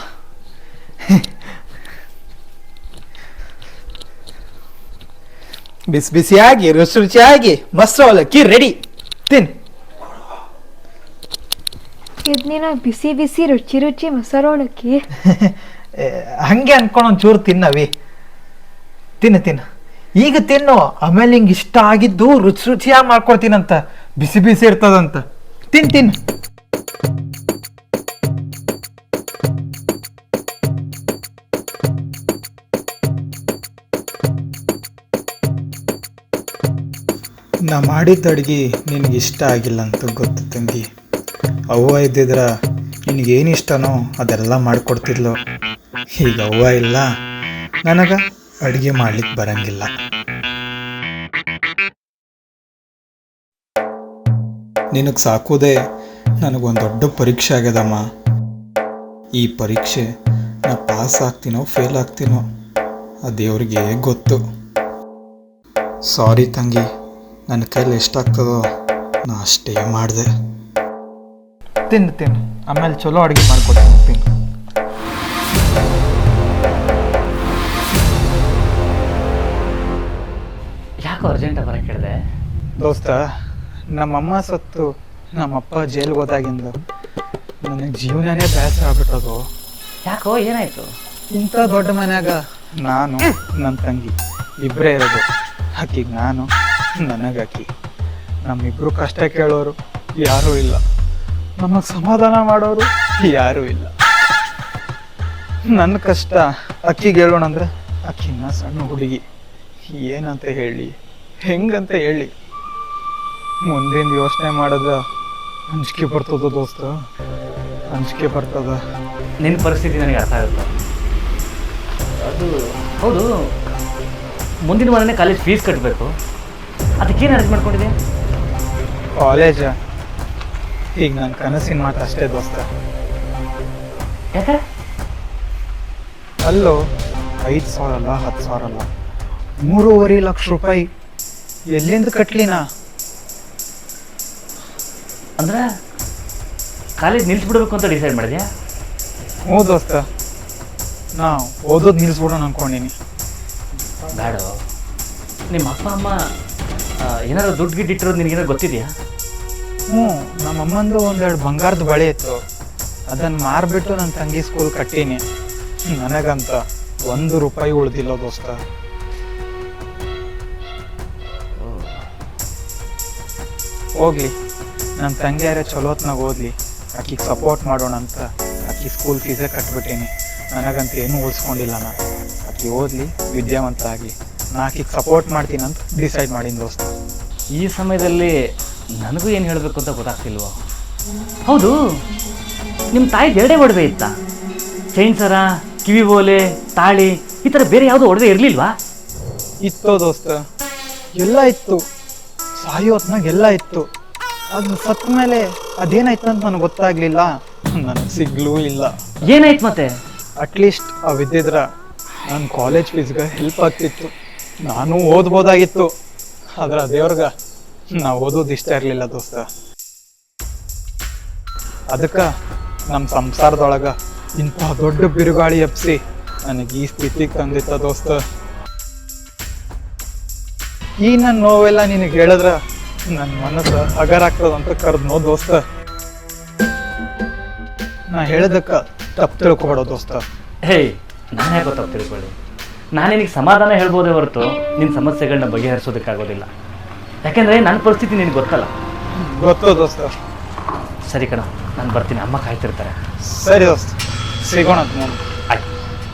ಬಿಸಿ ಬಿಸಿಯಾಗಿ ರುಚಿ ರುಚಿಯಾಗಿ ಮೊಸರು ಅವಲಕ್ಕಿ ರೆಡಿ ತಿನ್. ಇದ್ನಿನ ಬಿಸಿ ಬಿಸಿ ರುಚಿ ರುಚಿ ಮೊಸರೋಳಕ್ಕಿ. ಏ, ಹಂಗೆ ಅನ್ಕೊಂಡು ಒಂಚೂರು ತಿನ್ನವಿ ತಿನ್ನು ತಿನ್ನು ಈಗ ತಿನ್ನು. ಆಮೇಲೆ ಹಿಂಗೆ ಇಷ್ಟ ಆಗಿದ್ದು ರುಚಿ ರುಚಿಯಾಗಿ ಮಾಡ್ಕೊಡ್ತೀನಂತ ಬಿಸಿ ಬಿಸಿ ಇರ್ತದಂತ. ತಿನ್ ತಿನ್. ನಾ ಮಾಡಿದ್ದ ಅಡುಗೆ ನಿನಗೆ ಇಷ್ಟ ಆಗಿಲ್ಲ ಅಂತ ಗೊತ್ತು ತಂಗಿ. ಅವ್ವ ಇದ್ದಿದ್ರ ನಿನಗೇನು ಇಷ್ಟನೋ ಅದೆಲ್ಲ ಮಾಡಿಕೊಡ್ತಿದ್ಲು. ಈಗ ಅವ್ವ ಇಲ್ಲ, ನನಗೆ ಅಡುಗೆ ಮಾಡ್ಲಿಕ್ಕೆ ಬರಂಗಿಲ್ಲ. ನಿನಗೆ ಸಾಕೋದೇ ನನಗೊಂದು ದೊಡ್ಡ ಪರೀಕ್ಷೆ ಆಗ್ಯದಮ್ಮ. ಈ ಪರೀಕ್ಷೆ ನಾ ಪಾಸ್ ಆಗ್ತೀನೋ ಫೇಲ್ ಆಗ್ತೀನೋ ಆ ದೇವ್ರಿಗೆ ಗೊತ್ತು. ಸಾರಿ ತಂಗಿ. ನನ್ನ ಕೈಲಿ ಎಷ್ಟಾಗ್ತದೋ ನಾ ಅಷ್ಟೇ ಮಾಡಿದೆ. ತಿನ್ನು ತಿನ್ನು ಆಮೇಲೆ ಚಲೋ ಅಡುಗೆ ಮಾಡ್ಕೊಡ್ತೀನಿ ತಿನ್ನು ಯಾಕೋ ಅರ್ಜೆಂಟ್ ಬರಕ್ಕೆ ಕೇಳಿದೆ ದೋಸ್ತ ನಮ್ಮಮ್ಮ ಸತ್ತು ನಮ್ಮಪ್ಪ ಜೈಲ್ಗೆ ಹೋದಾಗಿಂದ ನನಗೆ ಜೀವನನೇ ಬೇಸರ ಆಗ್ಬಿಟ್ಟದು. ಯಾಕೋ ಏನಾಯ್ತು? ಇಂಥ ದೊಡ್ಡ ಮನ್ಯಾಗ ನಾನು ನನ್ನ ತಂಗಿ ಇಬ್ಬರೇ ಇರೋದು. ಆಕಿಗೆ ನಾನು ನನಗೆ ಆಕಿ ನಮ್ಮಿಬ್ರು ಕಷ್ಟ ಕೇಳೋರು ಯಾರೂ ಇಲ್ಲ. ನಮಗೆ ಸಮಾಧಾನ ಮಾಡೋರು ಯಾರೂ ಇಲ್ಲ. ನನ್ನ ಕಷ್ಟ ಅಕ್ಕಿಗೆ ಹೇಳೋಣ ಅಂದ್ರೆ ಅಕ್ಕಿನ ಸಣ್ಣ ಹುಡುಗಿ. ಏನಂತ ಹೇಳಿ ಹೆಂಗಂತ ಹೇಳಿ. ಮುಂದಿನ ಯೋಚನೆ ಮಾಡೋದ ಅಂಜಿಕೆ ಬರ್ತದ ದೋಸ್ತ? ಅಂಜಿಕೆ ಬರ್ತದ? ನಿನ್ನ ಪರಿಸ್ಥಿತಿ ನನಗೆ ಅರ್ಥ ಆಗುತ್ತೆ ಅದು ಹೌದು. ಮುಂದಿನ ವಾರನೇ ಕಾಲೇಜ್ ಫೀಸ್ ಕಟ್ಟಬೇಕು ಅದಕ್ಕೇನು ಅರೇಂಜ್ ಮಾಡ್ಕೊಂಡಿದೆ ಕಾಲೇಜ ಈಗ ನನ್ನ ಕನಸಿನ ಮಾತು ಅಷ್ಟೇ ದೋಸ್ತ. ಯಾಕೆ? ಅಲ್ಲೋ ಐದು ಸಾವಿರ ಅಲ್ಲ ಹತ್ತು ಸಾವಿರ ಅಲ್ಲ. ಮೂರುವರೆ ಲಕ್ಷ ರೂಪಾಯಿ. ಎಲ್ಲಿಂದ ಕಟ್ಲಿನ ಅಂದ್ರೆ ಕಾಲೇಜ್ ನಿಲ್ಸ್ಬಿಡ್ಬೇಕು ಅಂತ ಡಿಸೈಡ್ ಮಾಡಿದ್ಯಾ? ಹ್ಞೂ ದೋಸ್ತ. ನಾ ಓದೋದು ನಿಲ್ಸ್ಬಿಡೋಣ ಅನ್ಕೊಂಡಿನಿ. ಬೇಡ ನಿಮ್ಮ ಅಪ್ಪ ಅಮ್ಮ ಏನಾದ್ರು ದುಡ್ಡು ಗಿಡ್ ಇಟ್ಟಿರೋದು ನಿನಗೇನಾದ್ರು ಗೊತ್ತಿದೆಯಾ? ಹ್ಞೂ ನಮ್ಮ ಅಮ್ಮಂದು ಒಂದೆರಡು ಬಂಗಾರದ ಬಳೆ ಇತ್ತು. ಅದನ್ನು ಮಾರ್ಬಿಟ್ಟು ನನ್ನ ತಂಗಿ ಸ್ಕೂಲ್ ಕಟ್ಟೀನಿ. ನನಗಂತ ಒಂದು ರೂಪಾಯಿ ಉಳ್ದಿಲ್ಲ ದೋಸ್ತ. ಹೋಗ್ಲಿ ನನ್ನ ತಂಗಿಯಾರ ಚಲೋತ್ನಾಗ ಓದ್ಲಿ, ಆಕಿಗೆ ಸಪೋರ್ಟ್ ಮಾಡೋಣ ಅಂತ ಆಕಿ ಸ್ಕೂಲ್ ಫೀಸೇ ಕಟ್ಬಿಟ್ಟೀನಿ. ನನಗಂತ ಏನೂ ಉಳಿಸ್ಕೊಂಡಿಲ್ಲ ನಾ ಆಕಿ ಓದ್ಲಿ, ವಿದ್ಯಾವಂತ ಆಗಲಿ. ನಾ ಆಕಿಗೆ ಸಪೋರ್ಟ್ ಮಾಡ್ತೀನಿ ಅಂತ ಡಿಸೈಡ್ ಮಾಡಿನ ದೋಸ್ತ. ಈ ಸಮಯದಲ್ಲಿ ನನಗೂ ಏನು ಹೇಳಬೇಕು ಅಂತ ಗೊತ್ತಾಗ್ತಿಲ್ವ? ಹೌದು ನಿಮ್ಮ ತಾಯಿ ಎರಡೇ ಒಡವೆ ಇತ್ತ? ಚೈನ್ ಸರ ಕಿವಿ ಓಲೆ ತಾಳಿ ಈ ಥರ ಬೇರೆ ಯಾವುದೋ ಒಡವೆ ಇರಲಿಲ್ವಾ? ಇತ್ತೋ ದೋಸ್ತ ಎಲ್ಲ ಇತ್ತು. ಸಾಯೋ ಹೊತ್ನಾಗ ಎಲ್ಲ ಇತ್ತು. ಅದು ಸತ್ತ ಮೇಲೆ ಅದೇನಾಯ್ತು ಅಂತ ನನಗೆ ಗೊತ್ತಾಗ್ಲಿಲ್ಲ. ನನಗೆ ಸಿಗ್ಲೂ ಇಲ್ಲ. ಏನಾಯ್ತು ಮತ್ತೆ? ಅಟ್ಲೀಸ್ಟ್ ಅವಿದ್ದಿದ್ರ ನನ್ನ ಕಾಲೇಜ್ ಫೀಸ್ಗೆ ಹೆಲ್ಪ್ ಆಗ್ತಿತ್ತು. ನಾನು ಓದ್ಬೋದಾಗಿತ್ತು. ಆದ್ರೆ ದೇವ್ರಗ ನಾ ಓದೋದು ಇಷ್ಟ ಇರಲಿಲ್ಲ ದೋಸ್ತ. ಅದಕ್ಕ ನಮ್ಮ ಸಂಸಾರದೊಳಗ ಇಂಥ ದೊಡ್ಡ ಬಿರುಗಾಳಿ ಎಪ್ಸಿ ನನಗೆ ಈ ಸ್ಥಿತಿಗೆ ತಂದಿತ್ತ ದೋಸ್ತ. ಈ ನನ್ನ ನೋವೆಲ್ಲ ನಿನಗೆ ಹೇಳಿದ್ರ ನನ್ನ ಮನಸ್ಸು ಅಂತ ಕರೆದು ನೋ ದೋಸ್ತ. ನಾ ಹೇಳದಕ್ಕ ತಪ್ಪು ತಿಳ್ಕೊಬೇಡ ದೋಸ್ತ. ಹೇ ನಾನೇ ತಪ್ಪು ತಿಳ್ಕೊಳ್ಳಿ ನಾನು ನಿನಗೆ ಸಮಾಧಾನ ಹೇಳ್ಬೋದೇ ಹೊರತು ನಿನ್ನ ಸಮಸ್ಯೆಗಳನ್ನ ಬಗೆಹರಿಸೋದಕ್ಕಾಗೋದಿಲ್ಲ. ಯಾಕೆಂದರೆ ನನ್ನ ಪರಿಸ್ಥಿತಿ ನಿನಗೆ ಗೊತ್ತಲ್ಲ. ಗೊತ್ತು ದೋಸ್ತ. ಸರಿ ಕಣ ನಾನು ಬರ್ತೀನಿ. ಅಮ್ಮ ಕಾಯ್ತಿರ್ತಾರೆ. ಸರಿ ದೋಸ್ತ. ಸಿಗೋಣ. ಆಯ್ತು.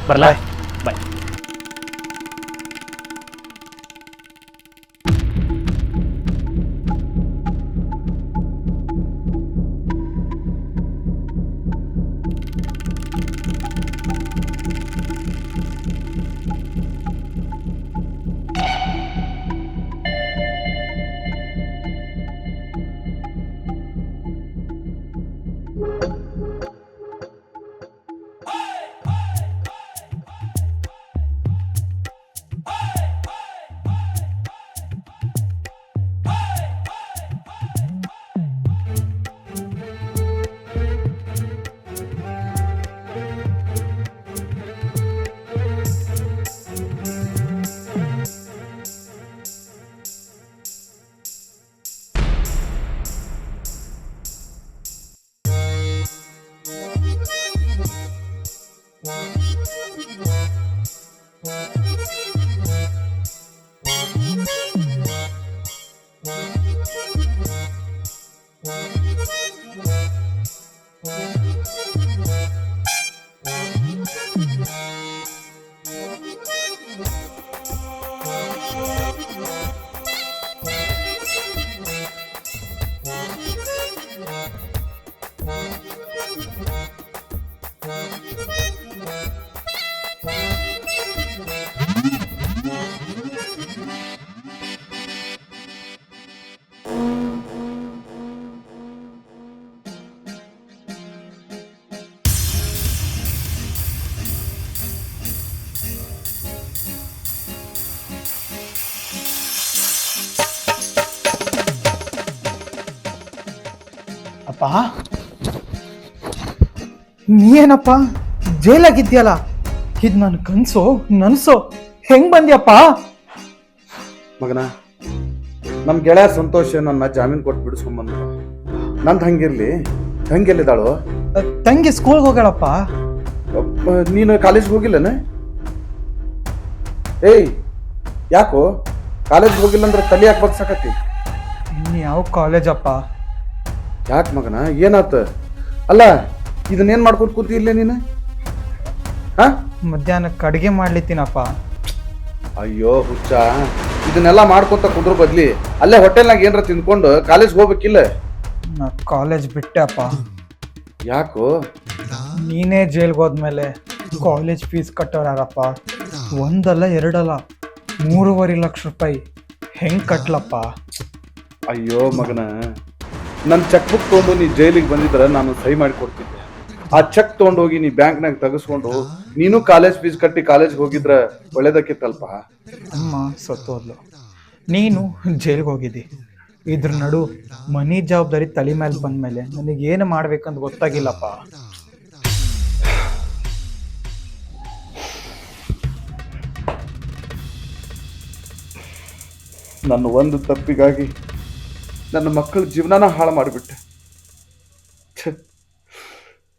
ಬರಲಾ? ಏನಪ್ಪ? ಜೈಲಾಗಿದ್ಯಲ್ಲ ಇದು ನನ್ನ ಕನ್ಸೋ ನನ್ಸು? ಹೆಂಗ್ ಬಂದ್ಯಪ್ಪ? ಮಗನ ನಮ್ಮ ಗೆಳೆಯ ಸಂತೋಷ ನನ್ನ ಜಾಮೀನು ಕೊಟ್ಟು ಬಿಡಿಸ್ಕೊಂಬಂದ ನಂದು ಹಂಗಿರ್ಲಿ. ತಂಗಿ ಎಲ್ಲಿದ್ದಾಳು? ತಂಗಿ ಸ್ಕೂಲ್ಗೆ ಹೋಗಳಪ್ಪ ಅಪ್ಪ, ನೀನು ಕಾಲೇಜ್ಗೆ ಹೋಗಿಲ್ಲನ? ಏಯ್ ಯಾಕೋ? ಕಾಲೇಜ್ ಹೋಗಿಲ್ಲ ಅಂದ್ರೆ ತಲೆ ಯಾಕೆ ಬಗ್ಸಾಕತ್ತಿ ಇನ್ನು ಯಾವ ಕಾಲೇಜಪ್ಪ ಯಾಕೆ ಮಗನ ಏನಾತ? ಅಲ್ಲ ಇದನ್ನೇನು ಮಾಡ್ಕೊಂಡು ಕೂತಿ ಇಲ್ಲೇ ನೀನು? ಹಾ? ಮಧ್ಯಾಹ್ನಕ್ಕೆ ಅಡುಗೆ ಮಾಡ್ಲಿತ್ತೀನಪ್ಪ. ಅಯ್ಯೋ ಹುಚ್ಚ. ಇದನ್ನೆಲ್ಲ ಮಾಡ್ಕೊತ ಕುಂದ್ರ ಬದ್ಲಿ ಅಲ್ಲೇ ಹೋಟೆಲ್ನಾಗ ಏನರ ತಿನ್ಕೊಂಡು ಕಾಲೇಜ್ಗೆ ಹೋಗ್ಬೇಕಿಲ್ಲ? ನಾ ಕಾಲೇಜ್ ಬಿಟ್ಟೆ ಅಪ್ಪ ಯಾಕೋ? ನೀನೇ ಜೈಲ್ಗೆ ಹೋದ್ಮೇಲೆ ಕಾಲೇಜ್ ಫೀಸ್ ಕಟ್ಟೋರು ಯಾರಪ್ಪ ಒಂದಲ್ಲ ಎರಡಲ್ಲ ಮೂರುವರೆ ಲಕ್ಷ ರೂಪಾಯಿ ಹೆಂಗ್ ಕಟ್ಲಪ್ಪ? ಅಯ್ಯೋ ಮಗನ ನನ್ನ ಚೆಕ್ ಬುಕ್ ತೊಗೊಂಡು ನೀ ಜೈಲಿಗೆ ಬಂದಿದ್ರೆ ನಾನು ಸಹಿ ಮಾಡಿ ಕೊಡ್ತಿದ್ದೆ ಆ ಚೆಕ್ ತೊಗೊಂಡೋಗಿ ನೀ ಬ್ಯಾಂಕ್ನಾಗ ತೆಗೆಸ್ಕೊಂಡು ನೀನು ಕಾಲೇಜ್ ಫೀಸ್ ಕಟ್ಟಿ ಕಾಲೇಜ್ಗೆ ಹೋಗಿದ್ರೆ ಒಳ್ಳೇದಕ್ಕಿತ್ತಲ್ಪ ಅಮ್ಮ ಸತ್ತೋದ್ಲು ನೀನು ಜೈಲ್ಗೆ ಹೋಗಿದ್ದಿ. ಇದ್ರ ನಡು ಮನಿ ಜವಾಬ್ದಾರಿ ತಲೆ ಮೇಲೆ ಬಂದ್ಮೇಲೆ ನನಗೆ ಏನು ಮಾಡ್ಬೇಕಂತ ಗೊತ್ತಾಗಿಲ್ಲಪ್ಪ. ನನ್ನ ಒಂದು ತಪ್ಪಿಗಾಗಿ ನನ್ನ ಮಕ್ಕಳ ಜೀವನನ ಹಾಳು ಮಾಡಿಬಿಟ್ಟೆ.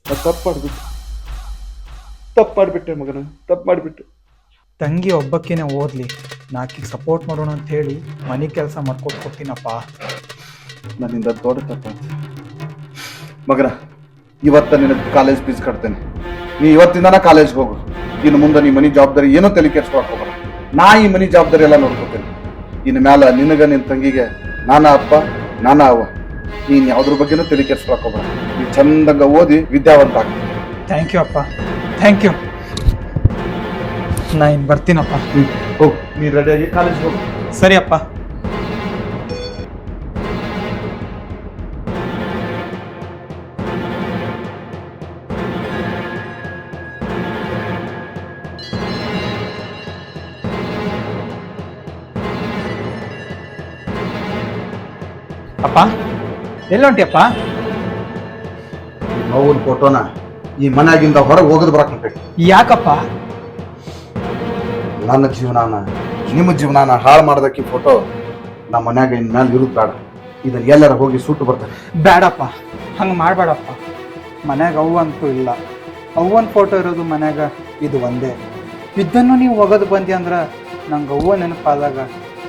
ತಪ್ಪು ಮಾಡ್ಬಿಟ್ಟು. ತಪ್ಪು ಮಾಡಿಬಿಟ್ಟೆ ಮಗನ ತಪ್ಪು ಮಾಡಿಬಿಟ್ಟೆ. ತಂಗಿ ಒಬ್ಬಕ್ಕೇನೆ ಓದ್ಲಿ ನಾಕಿಗೆ ಸಪೋರ್ಟ್ ಮಾಡೋಣ ಅಂತ ಹೇಳಿ ಮನೆ ಕೆಲಸ ಮಾಡ್ಕೊಟ್ ಕೊಡ್ತೀನಪ್ಪ. ನನ್ನಿಂದ ದೊಡ್ಡ ತಪ್ಪ ಮಗನ ಇವತ್ತ ನಿನ್ನ ಕಾಲೇಜ್ ಫೀಸ್ ಕಟ್ತೇನೆ. ನೀ ಇವತ್ತಿಂದನ ಕಾಲೇಜ್ಗೆ ಹೋಗು. ಇನ್ನು ಮುಂದೆ ನೀ ಮನಿ ಜವಾಬ್ದಾರಿ ಏನೋ ತಲೆ ಹೋಗಲ್ಲ. ನಾ ಈ ಮನಿ ಜವಾಬ್ದಾರಿ ಎಲ್ಲ ನೋಡ್ಕೋತೇನೆ. ಇನ್ನು ಮ್ಯಾಲ ನಿನಗ ನಿನ್ನ ತಂಗಿಗೆ ನಾನಾ ಅಪ್ಪ ನಾನಾ ಅವ್ವ. ನೀನ್ ಯಾವ್ದ್ರ ಬಗ್ಗೆನೂ ತಲೆ ಕೆಡ್ಸ್ಕೊಳಕ್ ಹೋಗಲ್ಲ ನೀ ಚಂದಂಗ ಓದಿ ವಿದ್ಯಾವಂತ ಆಗ ಥ್ಯಾಂಕ್ ಯು ಅಪ್ಪ. ಥ್ಯಾಂಕ್ ಯು ನಾ ಇನ್ನು ಬರ್ತೀನಪ್ಪ. ಹೋಗು. ರೆಡಿ ರೆಡಿಯಾಗಿ ಕಾಲೇಜ್ ಹೋಗು. ಸರಿ ಅಪ್ಪ. ಅಪ್ಪ. ಎಲ್ಲೊಂಟಿಯಪ್ಪ? ನೋವಿನ ಫೋಟೋನ ಈ ಮನೆಯಾಗಿಂದ ಹೊರಗೆ ಹೋಗದ್ ಬರಕ್ ಯಾಕಪ್ಪ? ನನ್ನ ಜೀವನಾನ ನಿಮ್ಮ ಜೀವನಾನ ಹಾಳು ಮಾಡೋದಕ್ಕೆ ಫೋಟೋ ನಮ್ಮ ಮನ್ಯಾಗ ಇನ್ಮೇಲೆ ಇರುದ್ ಬೇಡ. ಇದನ್ನ ಎಲ್ಲರ ಹೋಗಿ ಸುಟ್ಟು ಬರ್ತಾರೆ. ಬೇಡಪ್ಪ ಹಂಗೆ ಮಾಡಬೇಡಪ್ಪ. ಮನ್ಯಾಗ ಅವ್ವ ಅಂತೂ ಇಲ್ಲ. ಅವ್ವನ ಫೋಟೋ ಇರೋದು ಮನ್ಯಾಗ ಇದು ಒಂದೇ. ಇದನ್ನು ನೀವು ಒಗದು ಬಂದಿ ಅಂದ್ರೆ ನಂಗೆ ಅವ್ವ ನೆನಪಾದಾಗ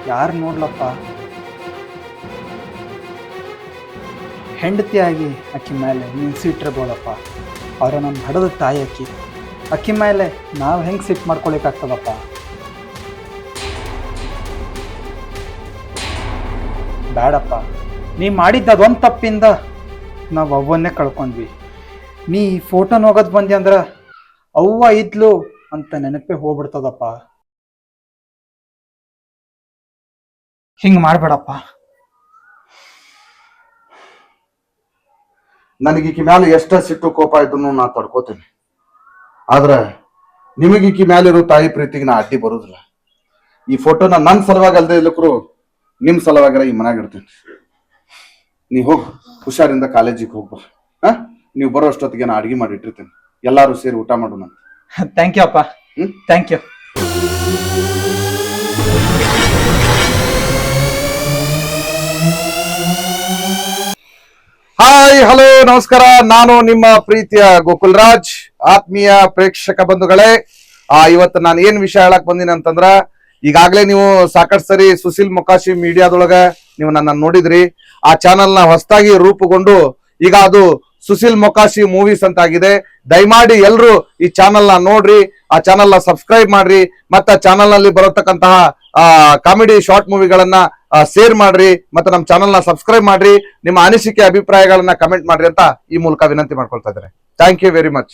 ಯಾರು ನೋಡ್ಲಪ್ಪ? ಹೆಂಡತಿಯಾಗಿ ಅಕ್ಕಿ ಮೇಲೆ ನೀನು ಸಿಟ್ಟಿರ್ಬೋದಪ್ಪ ಅವರ ನಮ್ಮ ಹಡದ ತಾಯಿ ಅಕ್ಕಿ. ಅಕ್ಕಿ ಮೇಲೆ ನಾವು ಹೆಂಗೆ ಸಿಟ್ಟು ಮಾಡ್ಕೊಳಿಕ್ಕಾಗ್ತದಪ್ಪ? ಬೇಡಪ್ಪ ನೀ ಮಾಡಿದ್ದ ಅದೊಂದು ತಪ್ಪಿಂದ ನಾವು ಅವ್ವನ್ನೇ ಕಳ್ಕೊಂಡ್ವಿ. ನೀ ಫೋಟೋ ನೋಗೋದು ಬಂದಿ ಅಂದ್ರೆ ಅವ್ವ ಇದ್ಲು ಅಂತ ನೆನಪೇ ಹೋಗ್ಬಿಡ್ತದಪ್ಪ. ಹಿಂಗೆ ಮಾಡಬೇಡಪ್ಪ. ನನಗೆ ಈಕಿ ಮ್ಯಾಲ ಎಷ್ಟ ಸಿಟ್ಟು ಕೋಪ ಇದ್ರು ನಾ ತಡ್ಕೋತೇನೆ. ಆದ್ರ ನಿಮಗೆ ಈಕಿ ಮ್ಯಾಲಿರೋ ತಾಯಿ ಪ್ರೀತಿಗೆ ನಾ ಅಡ್ಡಿ ಬರೋದಿಲ್ಲ. ಈ ಫೋಟೋನ ನನ್ನ ಸಲುವಾಗಿ ಅಲ್ಲದೆ ಇಲ್ಲಕ್ರು ನಿಮ್ಮ ಸಲುವಾಗಿರ ಈ ಮನ್ಯಾಗ ಇಡ್ತೀನಿ. ನೀ ಹೋಗ್ ಹುಷಾರಿಂದ ಕಾಲೇಜಿಗೆ ಹೋಗ್ಬ ಹಾ? ನೀವು ಬರೋ ಅಷ್ಟೊತ್ತಿಗೆ ನಾ ಅಡಿಗೆ ಮಾಡಿ ಇಟ್ಟಿರ್ತೇನೆ. ಎಲ್ಲಾರು ಸೇರಿ ಊಟ ಮಾಡೋಣ ಥ್ಯಾಂಕ್ ಯು ಅಪ್ಪ. ಹ್ಮ್? ಥ್ಯಾಂಕ್ ಯು ಹಾಯ್ ಹಲೋ ನಮಸ್ಕಾರ. ನಾನು ನಿಮ್ಮ ಪ್ರೀತಿಯ ಗೋಕುಲ್ ರಾಜ್ ಆತ್ಮೀಯ ಪ್ರೇಕ್ಷಕ ಬಂಧುಗಳೇ, ಆ, ಇವತ್ತು ನಾನು ಏನ್ ವಿಷಯ ಹೇಳಕ್ ಬಂದಿನಿ ಅಂತಂದ್ರ, ಈಗಾಗಲೇ ನೀವು ಸಾಕಷ್ಟು ಸರಿ ಸುಶೀಲ್ ಮೊಕಾಶಿ ಮೀಡಿಯಾದೊಳಗ ನೀವು ನನ್ನ ನೋಡಿದ್ರಿ. ಆ ಚಾನೆಲ್ನ ಹೊಸದಾಗಿ ರೂಪುಗೊಂಡು, ಈಗ ಅದು ಸುಶೀಲ್ ಮೊಕಾಶಿ ಮೂವೀಸ್ ಅಂತ ಆಗಿದೆ ದಯಮಾಡಿ ಎಲ್ರು ಈ ಚಾನೆಲ್ನ ನೋಡ್ರಿ, ಆ ಚಾನೆಲ್ನ ಸಬ್ಸ್ಕ್ರೈಬ್ ಮಾಡ್ರಿ, ಮತ್ತೆ ಆ ಚಾನೆಲ್ನಲ್ಲಿ ಬರತಕ್ಕಂತಹ ಕಾಮಿಡಿ ಶಾರ್ಟ್ ಮೂವಿಗಳನ್ನ ಶೇರ್ ಮಾಡ್ರಿ ಮತ್ತೆ ನಮ್ಮ ಚಾನಲ್ನ ಸಬ್ಸ್ಕ್ರೈಬ್ ಮಾಡ್ರಿ. ನಿಮ್ಮ ಅನಿಸಿಕೆ, ಅಭಿಪ್ರಾಯಗಳನ್ನ ಕಮೆಂಟ್ ಮಾಡ್ರಿ ಅಂತ ಈ ಮೂಲಕ ವಿನಂತಿ ಮಾಡ್ಕೊಳ್ತಾ ಇದ್ದಾರೆ ಥ್ಯಾಂಕ್ ಯು ವೆರಿ ಮಚ್